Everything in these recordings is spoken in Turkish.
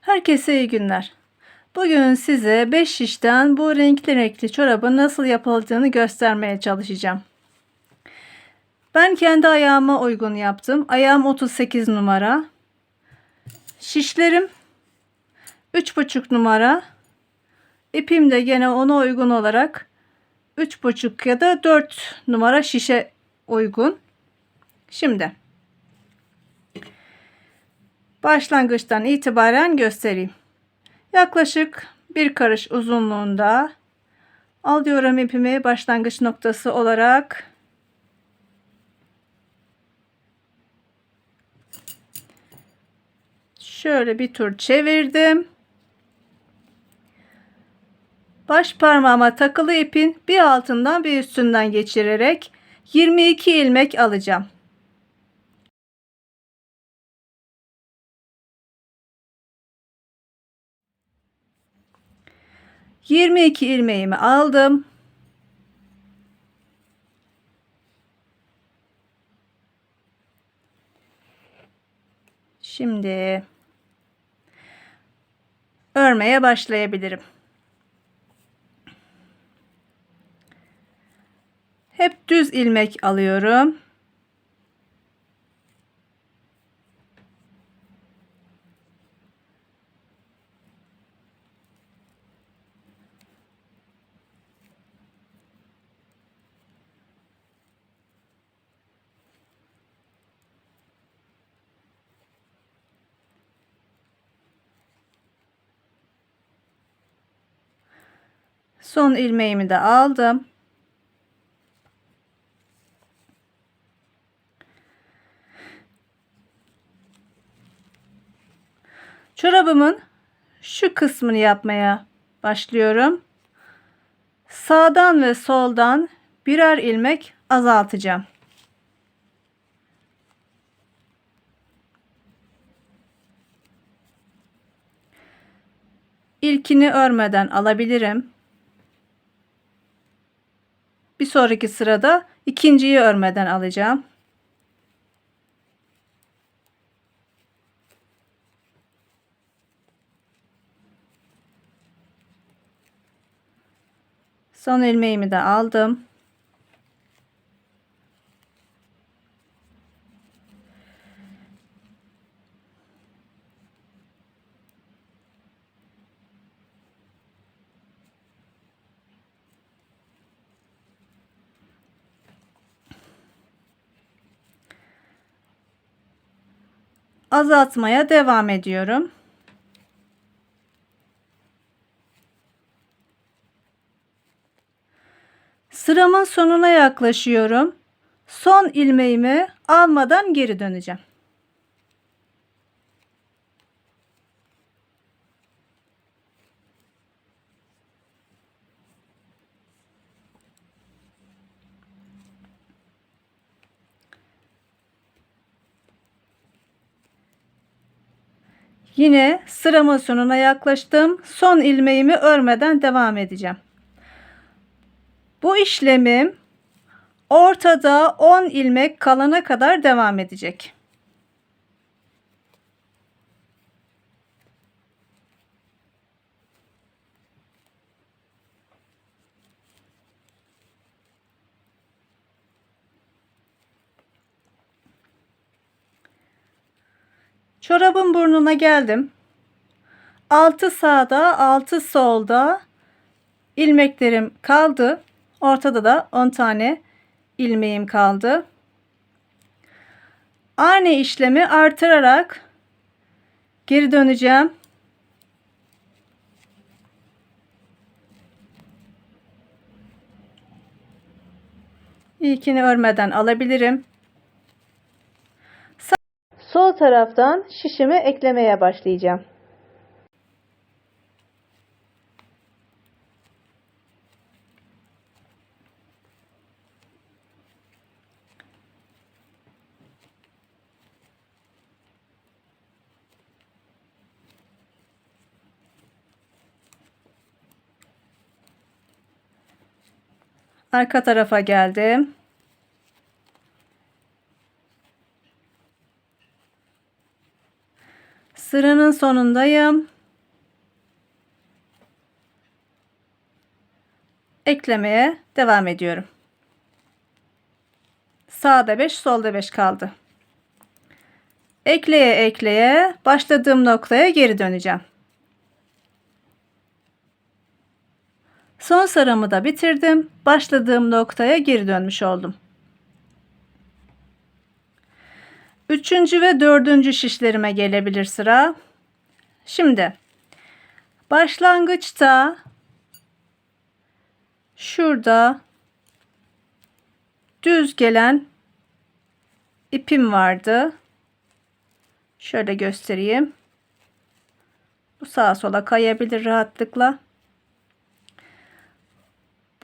Herkese iyi günler. Bugün size 5 şişten bu renkli renkli çorabın nasıl yapıldığını göstermeye çalışacağım. Ben kendi ayağıma uygun yaptım. Ayağım 38 numara. Şişlerim 3,5 numara. İpim de gene ona uygun olarak 3,5 ya da 4 numara şişe uygun. Şimdi başlangıçtan itibaren göstereyim. Yaklaşık bir karış uzunluğunda alıyorum ipimi başlangıç noktası olarak şöyle bir tur çevirdim. Baş parmağıma takılı ipin bir altından bir üstünden geçirerek 22 ilmek alacağım. 22 ilmeğimi aldım. Şimdi örmeye başlayabilirim. Hep düz ilmek alıyorum. Son ilmeğimi de aldım. Çorabımın şu kısmını yapmaya başlıyorum. Sağdan ve soldan birer ilmek azaltacağım. İlkini örmeden alabilirim. Bir sonraki sırada ikinciyi örmeden alacağım. Son ilmeğimi de aldım. Azaltmaya devam ediyorum. Sıramın sonuna yaklaşıyorum. Son ilmeğimi almadan geri döneceğim. Yine sıramın sonuna yaklaştım. Son ilmeğimi örmeden devam edeceğim. Bu işlemim ortada 10 ilmek kalana kadar devam edecek. Çorabın burnuna geldim. 6 sağda, 6 solda ilmeklerim kaldı. Ortada da 10 tane ilmeğim kaldı. Aynı işlemi artırarak geri döneceğim. İlkini örmeden alabilirim. Sol taraftan şişimi eklemeye başlayacağım. Arka tarafa geldim. Sıranın sonundayım. Eklemeye devam ediyorum. Sağda 5, solda 5 kaldı. Ekleye ekleye başladığım noktaya geri döneceğim. Son sıramı da bitirdim. Başladığım noktaya geri dönmüş oldum. Üçüncü ve dördüncü şişlerime gelebilir sıra. Şimdi başlangıçta şurada düz gelen ipim vardı. Şöyle göstereyim. Bu sağa sola kayabilir rahatlıkla.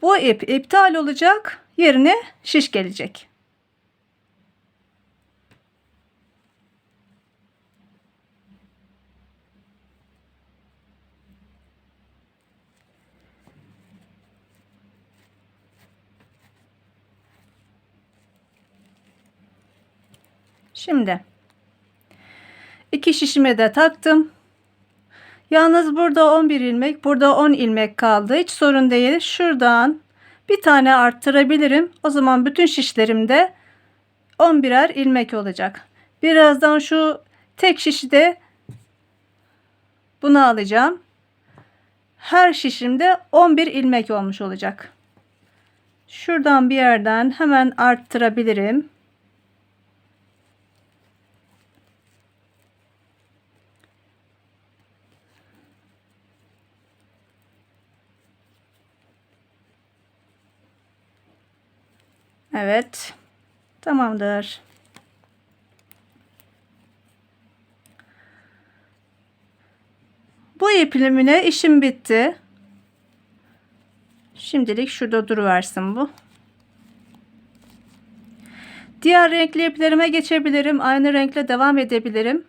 Bu ip iptal olacak. Yerine şiş gelecek. Şimdi iki şişime de taktım. Yalnız burada 11 ilmek, burada 10 ilmek kaldı. Hiç sorun değil. Şuradan bir tane arttırabilirim. O zaman bütün şişlerimde 11'er ilmek olacak. Birazdan şu tek şişi de bunu alacağım. Her şişimde 11 ilmek olmuş olacak. Şuradan bir yerden hemen arttırabilirim. Evet. Tamamdır. Bu iplimine işim bitti. Şimdilik şurada duruversin bu. Diğer renkli iplerime geçebilirim. Aynı renkle devam edebilirim.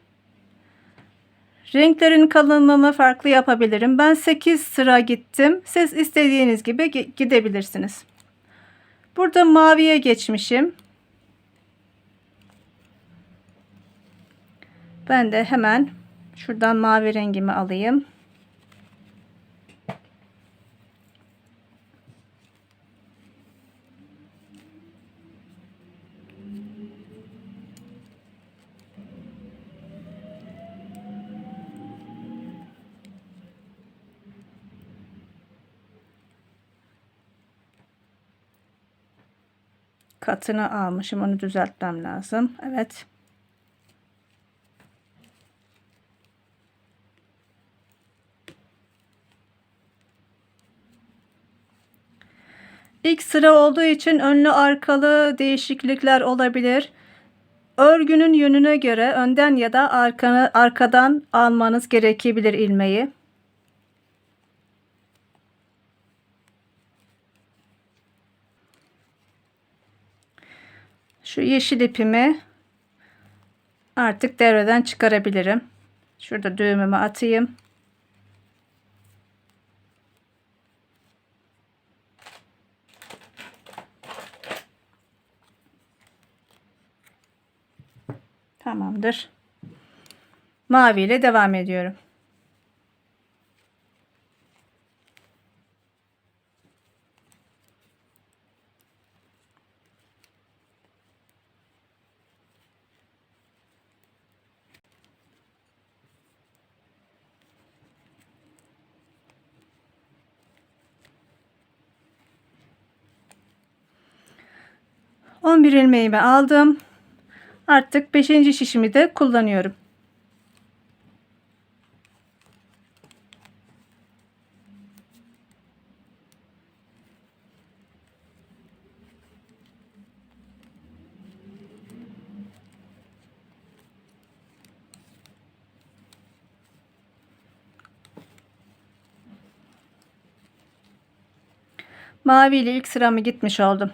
Renklerin kalınlığını farklı yapabilirim. Ben 8 sıra gittim. Siz istediğiniz gibi gidebilirsiniz. Burada maviye geçmişim. Ben de hemen şuradan mavi rengimi alayım. Katını almışım. Onu düzeltmem lazım. Evet. İlk sıra olduğu için önlü arkalı değişiklikler olabilir. Örgünün yönüne göre önden ya da arkanı, arkadan almanız gerekebilir ilmeği. Şu yeşil ipimi artık devreden çıkarabilirim. Şurada düğümümü atayım. Tamamdır. Mavi ile devam ediyorum. 11 ilmeğimi aldım. Artık 5. şişimi de kullanıyorum. Mavi ile ilk sıramı gitmiş oldum.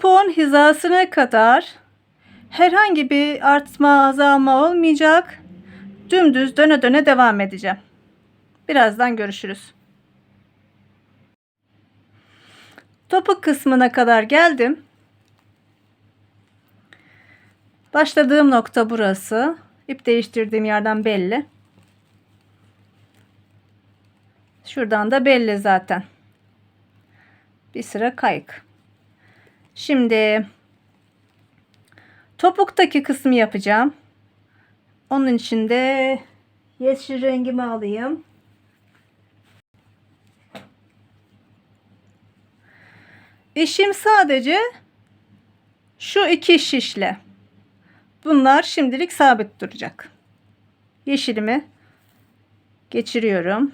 Topuğun hizasına kadar herhangi bir artma azalma olmayacak. Dümdüz döne döne devam edeceğim. Birazdan görüşürüz. Topuk kısmına kadar geldim. Başladığım nokta burası. İp değiştirdiğim yerden belli. Şuradan da belli zaten. Bir sıra kayık. Şimdi topuktaki kısmı yapacağım. Onun için de yeşil rengimi alayım. İşim sadece şu iki şişle. Bunlar şimdilik sabit duracak. Yeşilimi geçiriyorum.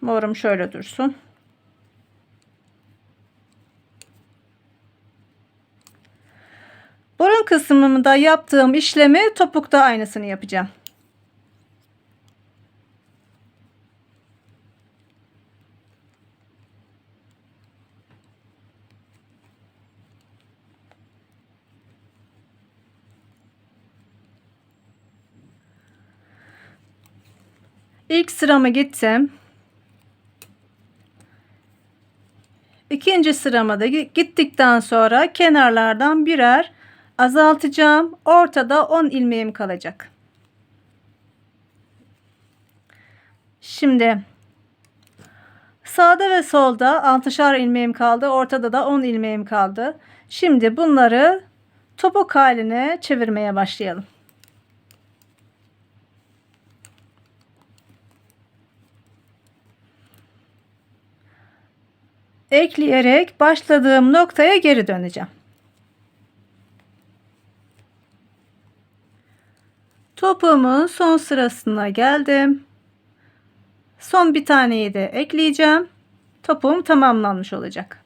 Morum şöyle dursun. Burun kısmında yaptığım işlemi topukta aynısını yapacağım. İlk sırama gittim. İkinci sırama da gittikten sonra kenarlardan birer azaltacağım. Ortada 10 ilmeğim kalacak. Şimdi sağda ve solda 6'şar ilmeğim kaldı. Ortada da 10 ilmeğim kaldı. Şimdi bunları topuk haline çevirmeye başlayalım. ekleyerek başladığım noktaya geri döneceğim. Topuğumun son sırasına geldim. Son bir taneyi de ekleyeceğim. Topuğum tamamlanmış olacak.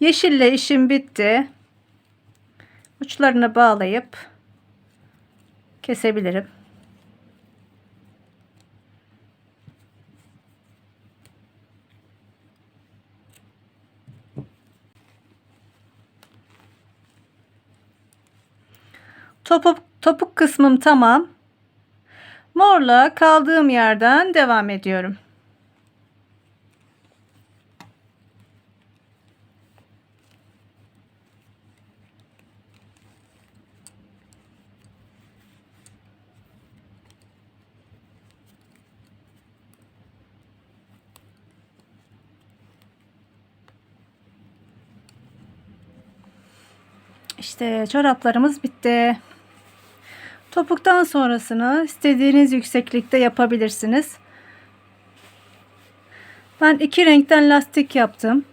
Yeşille işim bitti. Uçlarını bağlayıp kesebilirim. Topuk, topuk kısmım tamam. Morla kaldığım yerden devam ediyorum. İşte çoraplarımız bitti. Topuktan sonrasını istediğiniz yükseklikte yapabilirsiniz. Ben iki renkten lastik yaptım.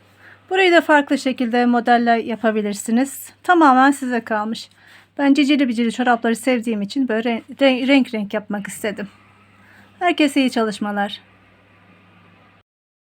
Burayı da farklı şekilde modeller yapabilirsiniz. Tamamen size kalmış. Ben cicili bicili çorapları sevdiğim için böyle renk renk yapmak istedim. Herkese iyi çalışmalar.